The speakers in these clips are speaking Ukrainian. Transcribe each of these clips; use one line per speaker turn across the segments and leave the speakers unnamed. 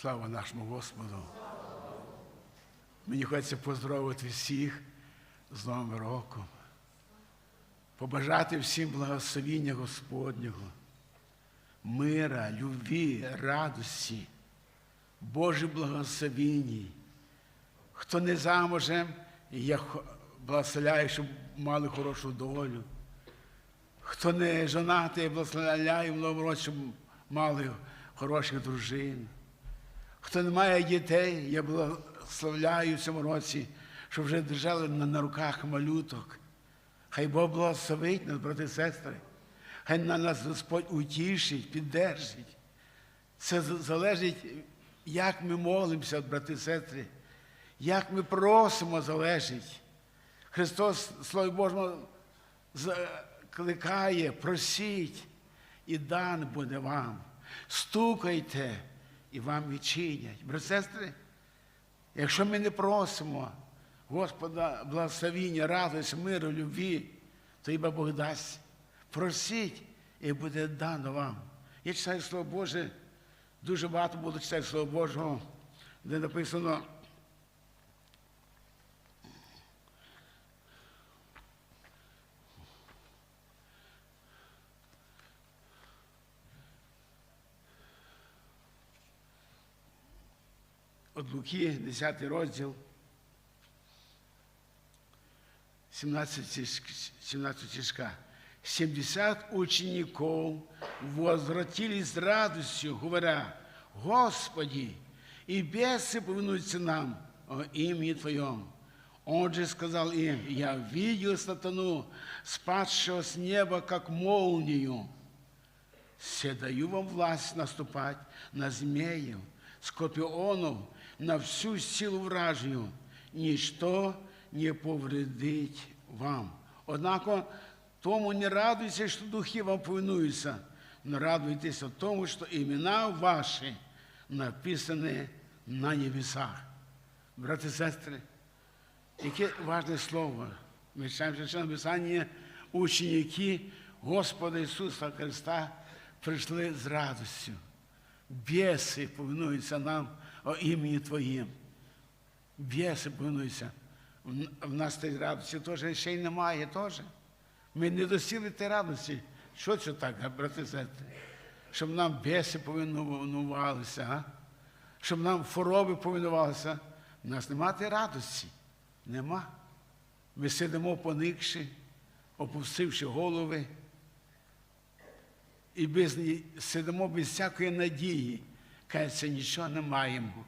Слава нашому Господу. Мені хочеться поздоровити всіх з Новим роком, побажати всім благословіння Господнього, мира, любві, радості, Божих благословінь. Хто не замужем, я благословляю, щоб мали хорошу долю. Хто не жонатий, я благословляю в новому році, щоб мали хороших дружин. Хто не має дітей, я благословляю в цьому році, щоб вже держали на, на руках малюток. Хай Бог благословить нас, брати і сестри. Хай на нас Господь утішить, піддержить. Це залежить, як ми молимося, брати і сестри, як ми просимо, залежить. Христос, Слово Боже, закликає, просіть, і дан буде вам. Стукайте, і вам відчинять. Брат, сестри, якщо ми не просимо Господа благословіння, радості, миру, любві, то хіба Бог дасть. Просіть, і буде дано вам. Я читаю Слово Боже, дуже багато буду читати Слово Божого, де написано. От Луки, 10 розділ, 17, стиш- 17 стишка. 70 учеников возвратились с радостью, говоря, Господи, и бесы повинуются нам о имени Твоем. Он же сказал им, я видел сатану, спадшего с неба, как молнию. Все даю вам власть наступать на змеев, скорпионов, на всю силу вражию. Ніщо не повредить вам. Однако тому не радуйтеся, що духи вам повинуються, но радуйтеся тому, що імена ваші написані на небесах. Брати і сестри, яке важне слово. Ми читаємо Священне Писання, ученики Господа Ісуса Христа прийшли з радістю. Біси повинуються нам о імені Твоїм. Біси повинуються. В- нас тієї радості теж ще й немає теж. Ми не досіли тієї радості. Що це так, брати сестри? Щоб нам біси повинувалися, а? щоб нам хвороби повинувалися. У нас немає тієї радості. Нема. Ми сидимо поникши, опустивши голови, і без, сидимо без всякої надії. Кажеться, нічого не маємо.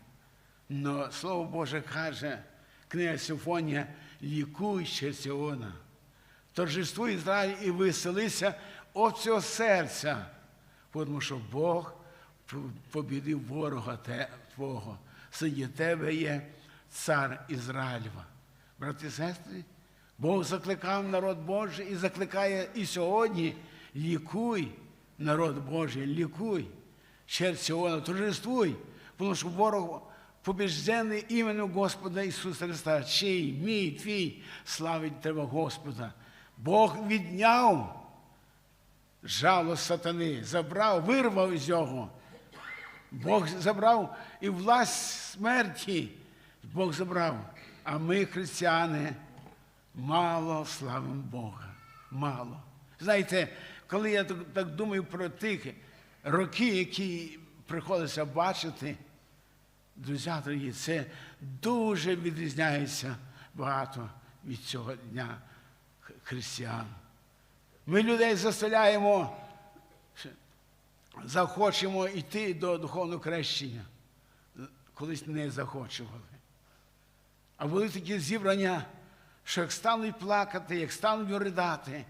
Но Слово Боже каже, книга Симфонія, лікуй Сіона. Торжествуй Ізраїль і веселися от цього серця, тому що Бог побідив ворога Твого. Серед тебе є цар Ізраїльва. Брати і сестри, Бог закликав народ Божий і закликає і сьогодні лікуй, народ Божий, лікуй. Черь Сіона, торжествуй, тому що ворог побіждений іменем Господа Ісуса Христа. Чий, мій, твій, славить тебе Господа. Бог відняв жало сатани, забрав, вирвав з нього. Бог забрав і власть смерті Бог забрав. А ми, християни, мало славимо Бога. Мало. Знаєте, коли я так думаю про тих роки, які приходиться бачити, друзі дорогі, це дуже відрізняється багато від цього дня християн. Ми людей заставляємо, захочемо йти до духовного крещення. Колись не захочували. А були такі зібрання, що як стануть плакати, як стануть ридати,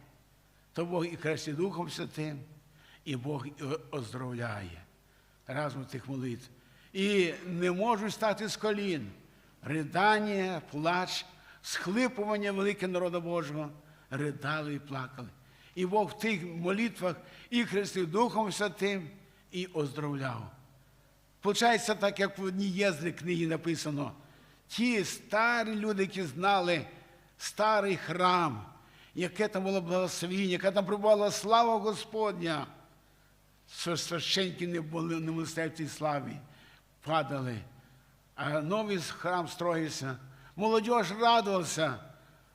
то Бог і крестить Духом Святим, і Бог оздоровляє разом тих молитв. І не можуть стати з колін. Ридання, плач, схлипування велике народу Божого, ридали і плакали. І Бог в тих молитвах і хрестив Духом Святим, і оздоровляв. Получається, так, як в одній єздрі книгі написано, ті старі люди, які знали старий храм, яке там було благословіння, яка там прибувала слава Господня, священники не були не в цій славі. падали, а новий храм строївся. Молодь радувалася,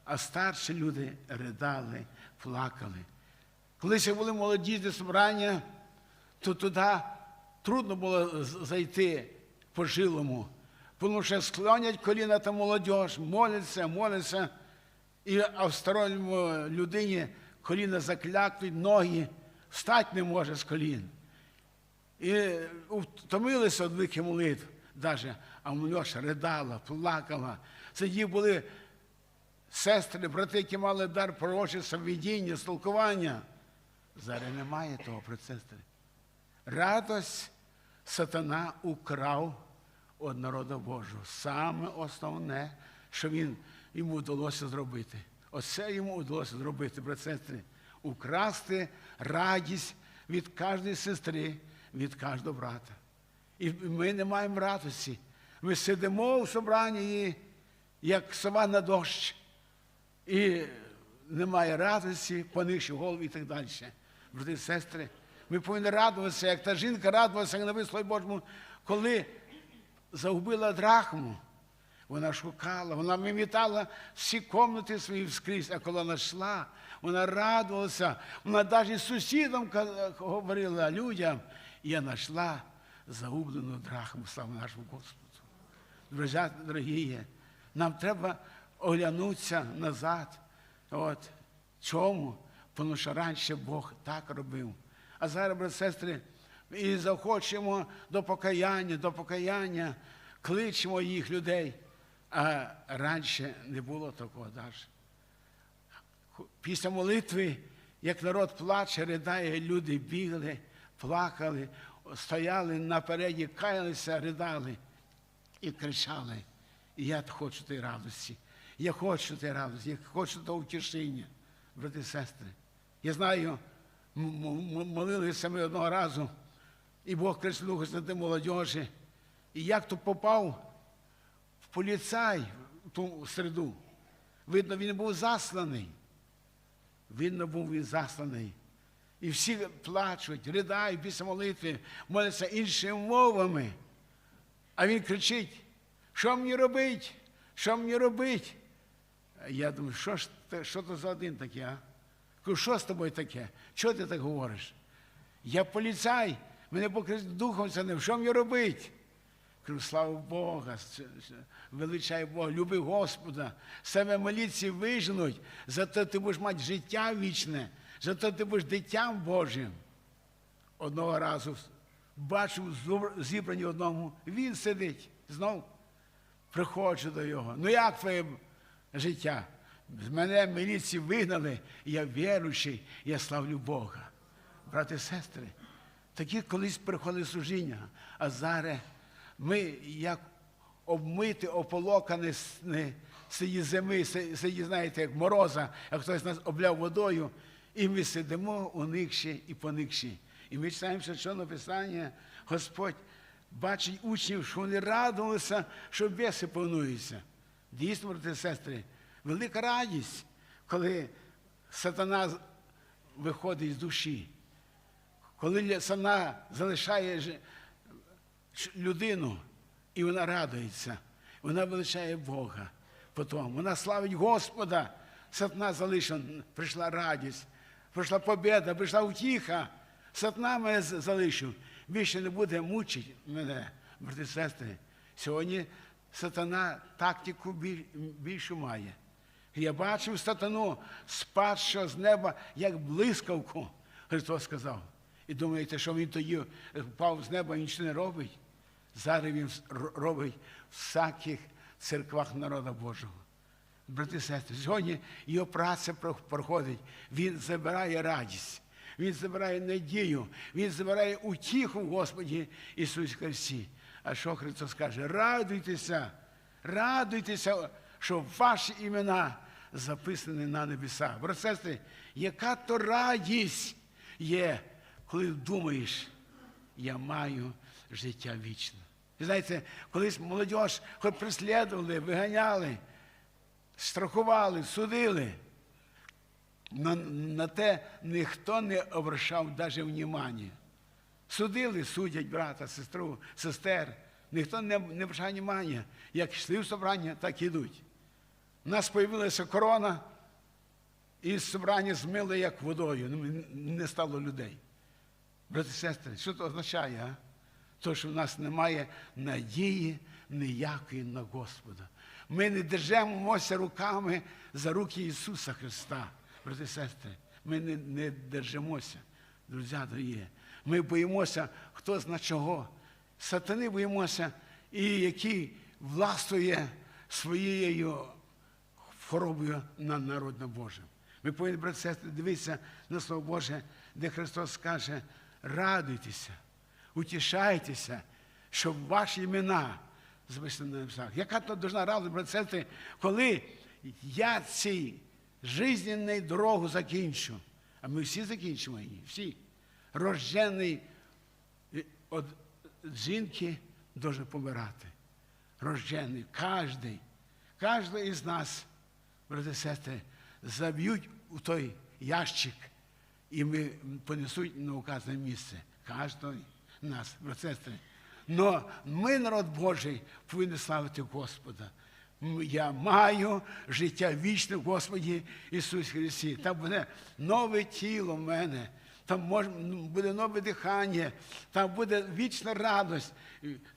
а старші люди ридали, плакали. Коли ще були молоді собрання, то туди трудно було зайти по жилому, тому що склонять коліна та молодь, моляться, моляться, і, а в сторонньому людині коліна заклякнуть, ноги, встати не може з колін. І втомилися від великих молитв, даже, а молодь ридала, плакала. Тоді були сестри, брати, які мали дар пророчества, видіння, столкування. Зараз немає того про сестри. Радость сатана украв від народу Божого. Саме основне, що він, йому вдалося зробити. Оце йому вдалося зробити, брат сестри. Украсти радість від кожної сестри, від кожного брата. І ми не маємо радості. Ми сидимо в собранні, як сова на дощ, і немає радості, понищу голову і так далі. Брати і сестри, ми повинні радуватися, як та жінка радувалася на вислові Божому, коли загубила драхму. Вона шукала, вона мимітала всі комнати свої скрізь, а коли йшла, вона радувалася, вона навіть сусідам говорила людям, я знайшла загублену драхму, слава нашому Господу. Друзі, дорогі, нам треба оглянутися назад. От. Чому? Тому що раніше Бог так робив. А зараз, брати, сестри, і захочемо до покаяння, до покаяння, кличемо їх людей. А раніше не було такого навіть. Після молитви, як народ плаче, ридає, люди бігли, плакали, стояли напереді, каялися, ридали і кричали. І я хочу тієї радості. Я хочу тієї радості, я хочу того утішення, брати і сестри. Я знаю, молилися ми одного разу, і Бог прислухався до молодежі. І як то попав в поліцай в ту середу. Видно, він був засланий. Видно, був він засланий. І всі плачуть, ридають після молитви, моляться іншими мовами. А він кричить: що мені робить? Що мені робить? Я думаю, що ж що то за один такий, а? Кажу, що з тобою таке? Чого ти так говориш? Я поліцай, мене покрив духом це що мені робить? Кажу, слава Бога, величай Бога, люби Господа, себе моліться виженуть, зато ти будеш мати життя вічне, зато ти будеш дитям Божим. Одного разу бачив зібрані одному, він сидить знов. Приходжу до його. Ну як твоє життя? З мене міліції вигнали, я віруючий, я славлю Бога. Брати і сестри, такі колись приходили служіння, а зараз ми як обмити, ополокані с- не, зими, си- сиді, знаєте, як мороза, як хтось нас обляв водою, і ми сидимо уникші і поникші. І ми читаємо священне Писання, Господь бачить учнів, що вони радувалися, що беси повнуються. Дійсно, брати і сестри, велика радість, коли сатана виходить з душі, коли сатана залишає людину, і вона радується, вона величає Бога. Потім вона славить Господа, сатана залишила, прийшла радість, прийшла побіда, прийшла утіха. Сатана мене залишив. Більше не буде мучити мене, брати сестри. Сьогодні сатана тактику більшу має. Я бачив сатану, спадшого з неба, як блискавку, Христос сказав. І думаєте, що він тоді впав з неба і нічого не робить? Зараз він робить в всяких церквах народу Божого. Брати сестри, сьогодні його праця проходить. Він забирає радість, він забирає надію, він забирає утіху в Господі Ісусі Христі. А що Христос каже? Радуйтеся, радуйтеся, що ваші імена записані на небесах. Брати сестри, яка то радість є, коли думаєш, я маю життя вічне. Ви знаєте, колись молодь хоч преслідували, виганяли, страхували, судили. На, на те ніхто не обращав навіть внимання. Судили, судять брата, сестру, сестер. ніхто не, не вважає внимання. Як йшли в собрання, так і йдуть. У нас з'явилася корона, і собрання змило як водою. Ну, Не стало людей. Брати і сестри, що це означає? То, що в нас немає надії ніякої на Господа. Ми не держимося руками за руки Ісуса Христа, брати і сестри. Ми не, не держимося, друзі дорогі. Ми боїмося, хто зна чого. Сатани боїмося, і який властвує своєю хворобою на народ на Божим. Ми повинні, брати і сестри, дивитися на Слово Боже, де Христос каже, радуйтеся, утішайтеся, щоб ваші імена записані на небесах. Яка то должна радість, брати сестри, коли я цей жизненний дорогу закінчу, а ми всі закінчимо її, всі. Рождений від жінки дуже помирати. Рождений, кожний, кожен із нас, брати сестри, заб'ють у той ящик і ми понесуть на указане місце. Кожного нас, сестри. Но ми, народ Божий, повинні славити Господа. Я маю життя вічне в Господі Ісусі Христі. Там буде нове тіло в мене, там може, буде нове дихання, там буде вічна радость,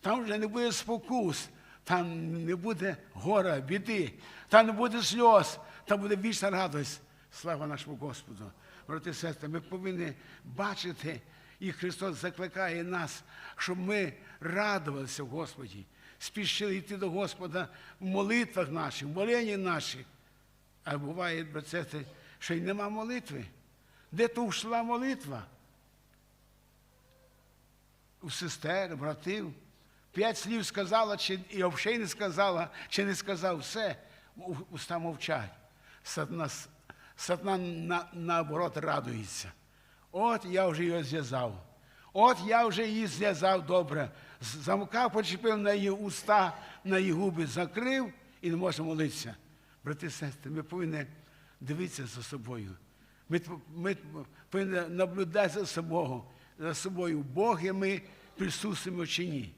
там вже не буде спокус, там не буде гора, біди, там не буде сльоз, там буде вічна радость. Слава нашому Господу. Брати сестри, ми повинні бачити, і Христос закликає нас, щоб ми радувалися в Господі, спішили йти до Господа в молитвах наших, в моленні наших. А буває, брати сестри, що й нема молитви. Де то йшла молитва? У сестер, братів. П'ять слів сказала, чи і взагалі не сказала, чи не сказав все, уста мовчать. Сатана, сатана на, наоборот радується. От я вже його зв'язав. От я вже її зв'язав добре. Замка почепив на її уста, на її губи, закрив і не може молитися. Брати і сестри, ми повинні дивитися за собою. Ми, ми повинні наблюдати за собою, за собою, Бог і ми присутствуємо чи ні.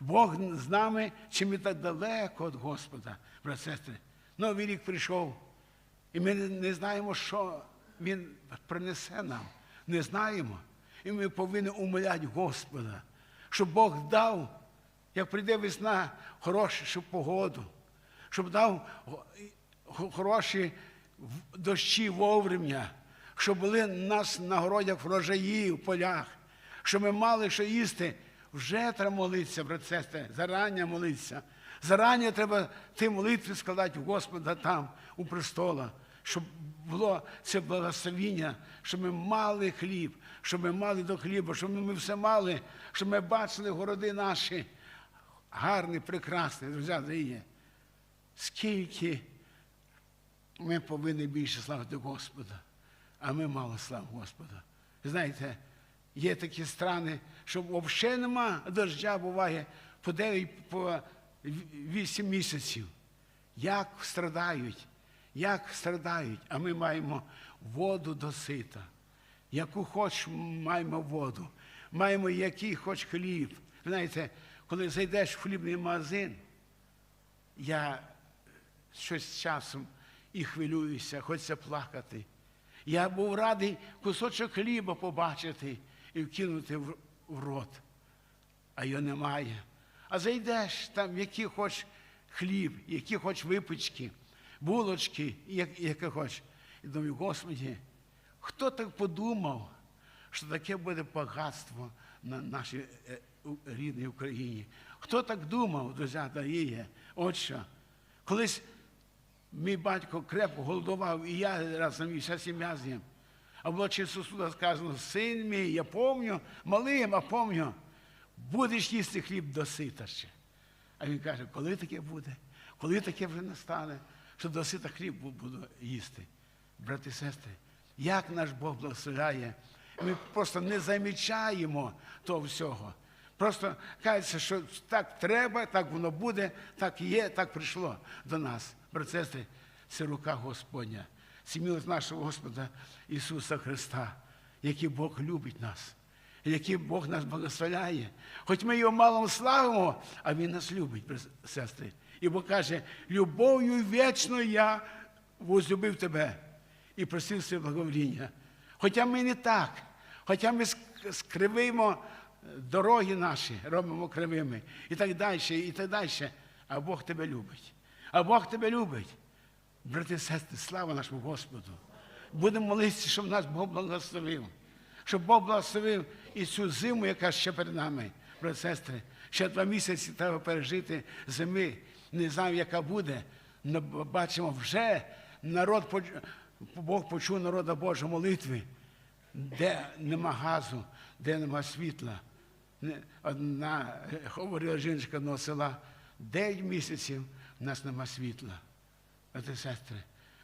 Бог з нами, чи ми так далеко від Господа, брати сестри. Новий рік прийшов, і ми не знаємо, що Він принесе нам. Не знаємо. І ми повинні умоляти Господа, щоб Бог дав, як прийде весна, хорошу погоду, щоб дав хороші дощі вовремя, щоб були у нас на городях врожаї в полях, щоб ми мали що їсти. Вже треба молитися, брат сестри, зарані молитися. Зарані треба ті молитви складати у Господа там, у престола, щоб було це благословіння, щоб ми мали хліб, щоб ми мали до хліба, щоб ми все мали, щоб ми бачили городи наші. Гарні, прекрасні, друзі, дорогі. Скільки ми повинні більше славити Господа, а ми мало слав Господа. Знаєте, є такі страни, що взагалі нема дождя, буває по 9, по 8 місяців. Як страдають, як страдають, а ми маємо воду до сита. Яку хоч маємо воду, маємо який хоч хліб. Знаєте, коли зайдеш в хлібний магазин, я щось часом і хвилююся, хочеться плакати. Я був радий кусочок хліба побачити і вкинути в рот, а його немає. А зайдеш там, який хоч хліб, які хоч випічки, булочки, яке хоч. І думаю, Господи, хто так подумав, що таке буде багатство на нашій рідній Україні? Хто так думав, друзі, дорогі? От що. Колись мій батько крепко голодував, і я разом і вся сім'я з ним. А було чисто суда сказано, син мій, я помню, малим, а помню, будеш їсти хліб досита ще. А він каже, коли таке буде? Коли таке вже настане, що досита хліб буду їсти. Брати і сестри, як наш Бог благословляє, ми просто не замічаємо того всього. Просто кажеться, що так треба, так воно буде, так є, так прийшло до нас. Брати сестри, це рука Господня. Це нашого Господа Ісуса Христа, який Бог любить нас. Які Бог нас благословляє. Хоч ми його мало славимо, а Він нас любить, сестри. І Бог каже, любов'ю вічною я возлюбив тебе і просив своє благовоління. Хоча ми не так, хоча ми скривимо дороги наші, робимо кривими і так далі, і так далі. А Бог тебе любить. А Бог тебе любить. Брати сестри, слава нашому Господу. Будемо молитися, щоб нас Бог благословив. Щоб Бог благословив і цю зиму, яка ще перед нами, брати і сестри. Ще два місяці треба пережити зими. Не знаю, яка буде. але бачимо вже народ, Бог почув народа Божу молитви, де нема газу, де нема світла. Одна говорила жінка одного села, 9 місяців у нас нема світла. Брати сестри,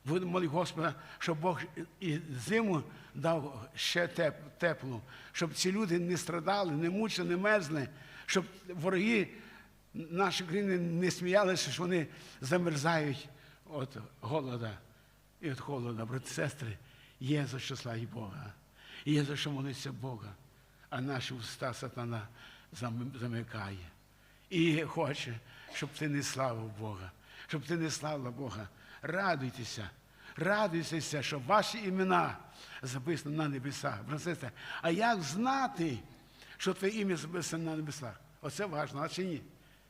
будемо молити Господа, щоб Бог і зиму дав ще теплу, щоб ці люди не страдали, не мучили, не мерзли, щоб вороги нашої країни не сміялися, що вони замерзають від голода і від холода. Брати сестри, є за що славі Бога, є за що молитися Бога, а наші уста сатана замикає. І хоче, щоб ти не славив Бога, щоб ти не славила Бога. Радуйтеся, радуйтеся, що ваші імена записані на небесах. Брати А як знати, що твоє ім'я записане на небесах? Оце важливо, а чи ні?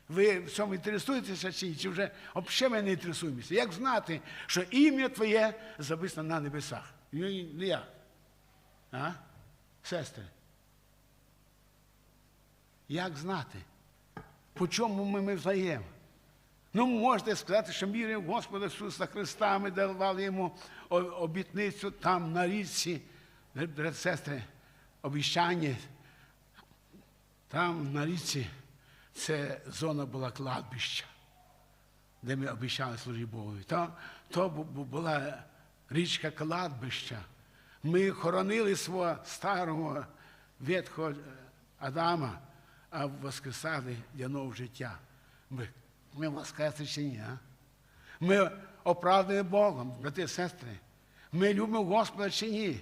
Ви в цьому інтересуєтеся чи? Чи вже взагалі ми не інтересуємося? Як знати, що ім'я твоє записане на небесах? Ну, і- ну? А? Сестри? Як знати? По чому ми, ми взаємо? Ну, можете сказати, що віримо в Господа Ісуса Христа, ми давали йому обітницю там на річці, сестри, обіщання. Там на річці це зона була кладбища, де ми обіщали служити Богу. То, то бу- бу- була річка кладбища. Ми хоронили свого старого ветхого е, Адама, а воскресали для нового життя. Ми, ми воскресли чи ні? Ми оправдані Богом, брати і сестри. Ми любимо Господа чи ні?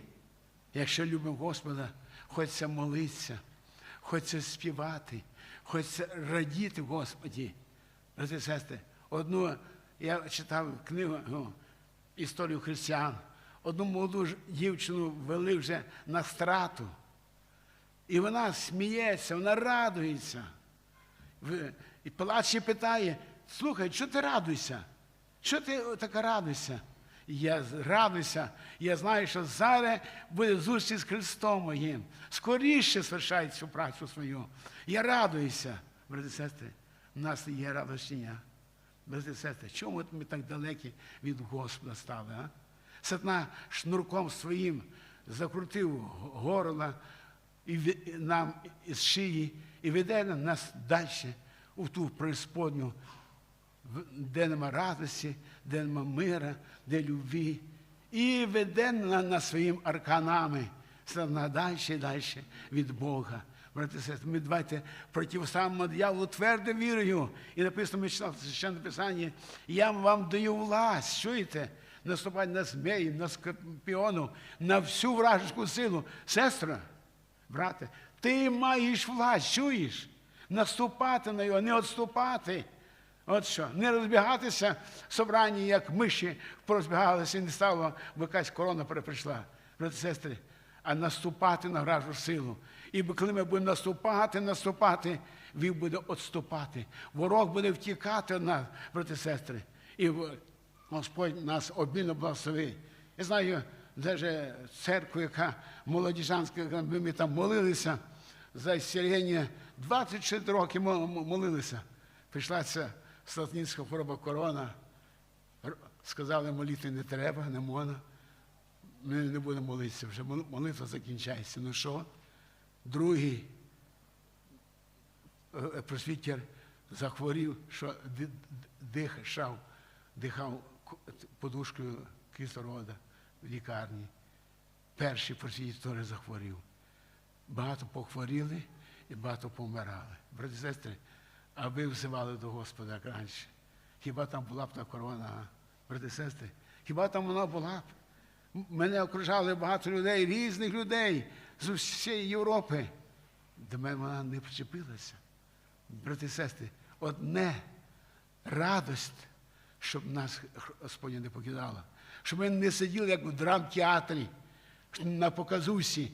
Якщо любимо Господа, хочеться молитися, хочеться співати, хочеться радіти Господі. Брати і сестри, одну я читав книгу ну, історію християн. Одну молоду дівчину ввели вже на страту. І вона сміється, вона радується. І плаче питає: слухай, що ти радуєшся? Що ти така радуєшся? І Я радуюся, я знаю, що зараз буде зустріч з Христом моїм. Скоріше свершає цю працю свою. Я радуюся, брати сестри, в нас є радощення. Брати сестри, чому ми так далекі від Господа стали? А? Сатана шнурком своїм закрутив горло і нам із шиї і веде нас далі у ту преисподню, де нема радості, де нема мира, де любві. І веде на, своїм арканами сатана далі і далі від Бога. Брати сестри, ми давайте противоставимо дьяволу твердо вірою. І написано, ми читали священне Писання, я вам даю власть, чуєте? Наступати на змеїв, на скорпіону, на всю вражеську силу. Сестра, брате, ти маєш власть, чуєш? Наступати на його, не відступати. От що, не розбігатися в собранні, як миші порозбігалися і не стало, бо якась корона прийшла. Брати сестри, а наступати на вражу силу. І коли ми будемо наступати, наступати, він буде відступати. Ворог буде втікати від нас, брати сестри. І Господь нас обмінно благословить. Я знаю, навіть церкву, яка молодіжанська, ми там молилися за ісцілення, 24 роки мо- мо- молилися. Прийшла ця сатанінська хвороба корона. Сказали, моліти не треба, не можна. Ми не будемо молитися, вже молитва закінчається. Ну що? Другий е, е, просвітер захворів, що дихав, дихав подушкою кислорода в лікарні. Перший просвітер теж захворів. Багато похворіли і багато помирали. Брати і сестри, а ви взивали до Господа як раніше. Хіба там була б та корона, брати і сестри? Хіба там вона була б? Мене окружали багато людей, різних людей з усієї Європи. До мене вона не причепилася. Брати і сестри, одне радость, щоб нас Господня не покидала. Щоб ми не сиділи, як в драмтеатрі, на показусі,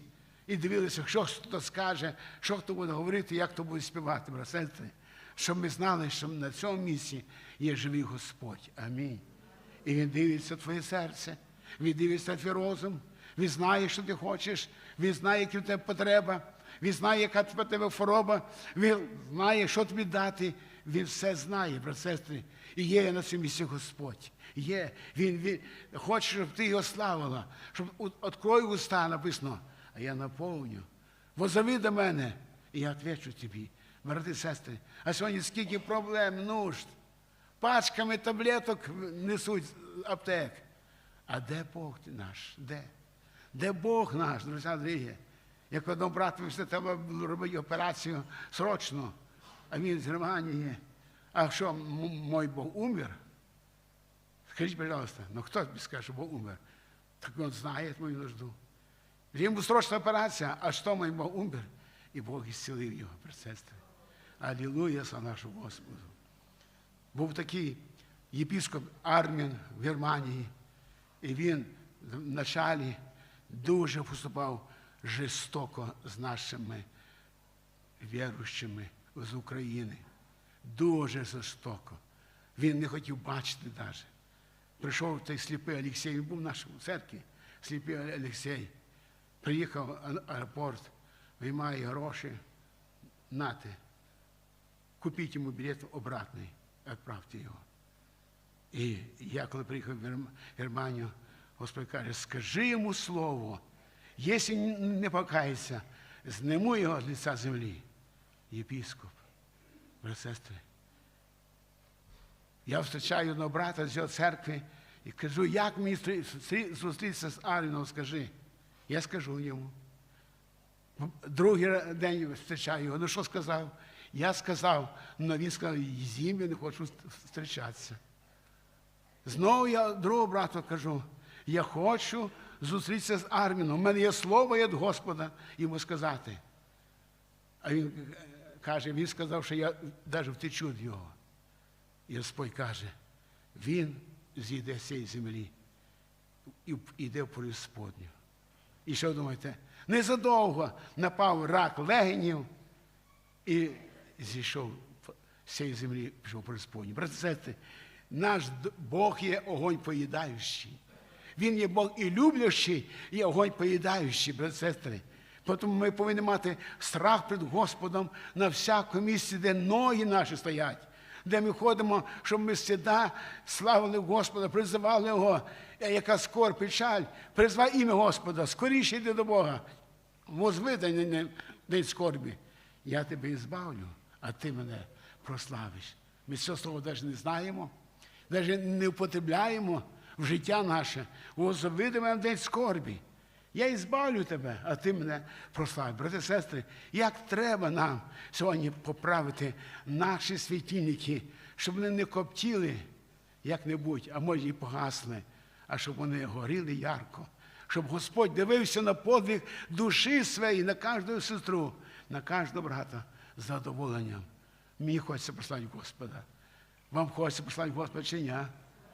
і дивилися, що хто скаже, що хто буде говорити, як хто буде співати, брати. Щоб ми знали, що на цьому місці є живий Господь. Амінь. І Він дивиться твоє серце, Він дивиться твій розум, Він знає, що ти хочеш, Він знає, яка в тебе потреба, Він знає, яка в тебе хвороба, Він знає, що тобі дати. Він все знає, брасестри. І є на цьому місці Господь. Є. Він, він хоче, щоб ти його славила, щоб відкрою уста написано, я наповню. Возови до мене, і я відвечу тобі. Брати і сестри, а сьогодні скільки проблем, нужд, пачками таблеток несуть аптек. А де Бог наш? Де? Де Бог наш, друзі Андрії? Як одному брату все треба робити операцію срочно, а він з Германії. А що, мой Бог умер? Скажіть, пожалуйста, ну хто скаже, що Бог умер? Так він знає мою нужду. Йому срочна операція, а що Бог умер? І Бог ісцелив його, сестри. Алілуя за нашу Господу. Був такий єпіскоп Армін в Германії, і він в началі дуже поступав жорстоко з нашими віруючими з України. Дуже жорстоко. Він не хотів бачити навіть. Прийшов той сліпий Олексій, він був в нашій церкві, сліпий Олексій. Приїхав в аеропорт, виймає гроші, нате, купіть йому білет обратний, відправте його. І я, коли приїхав в Герм- Германію, Господь каже, скажи йому слово, якщо не покається, зніму його з лиця землі. Єпіскоп, сестри. Я зустрічаю одного брата з його церкви і кажу, як мені зустрі- зустрі- зустрітися з Аріном, скажи. Я скажу йому. Другий день зустрічаю його. Ну що сказав? Я сказав, ну він сказав, з я не хочу зустрічатися. Знову я другого брату кажу, я хочу зустрітися з Арміном. У мене є слово від Господа йому сказати. А він каже, він сказав, що я навіть втечу від його. І Господь каже, він зійде з цієї землі і йде в преисподню. І що ви думаєте? Незадовго напав рак легенів і зійшов з цієї землі, пішов в преисподню. Брати наш Бог є огонь поїдаючий. Він є Бог і люблячий, і огонь поїдаючий, брати сестри. Тому ми повинні мати страх перед Господом на всякому місці, де ноги наші стоять, де ми ходимо, щоб ми завжди славили Господа, призивали Його, яка скор, печаль, призвай ім'я Господа, скоріше йди до Бога. Возьми день, скорбі. Я тебе збавлю, а ти мене прославиш. Ми цього слова навіть не знаємо, навіть не употребляємо в життя наше. Возови до мене день скорбі. Я і збавлю тебе, а ти мене прослав. Брати сестри, як треба нам сьогодні поправити наші світильники, щоб вони не коптіли як-небудь, а може і погасли, а щоб вони горіли ярко. Щоб Господь дивився на подвиг душі своєї, на кожну сестру, на кожного брата з задоволенням. Мені хочеться послати Господа. Вам хочеться послати Господа чи ні?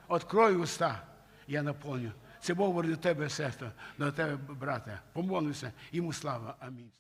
Открой уста, я наповню. Це Бог говорить до тебе, сестра, до тебе, брате. Помолимося, йому слава. Амінь.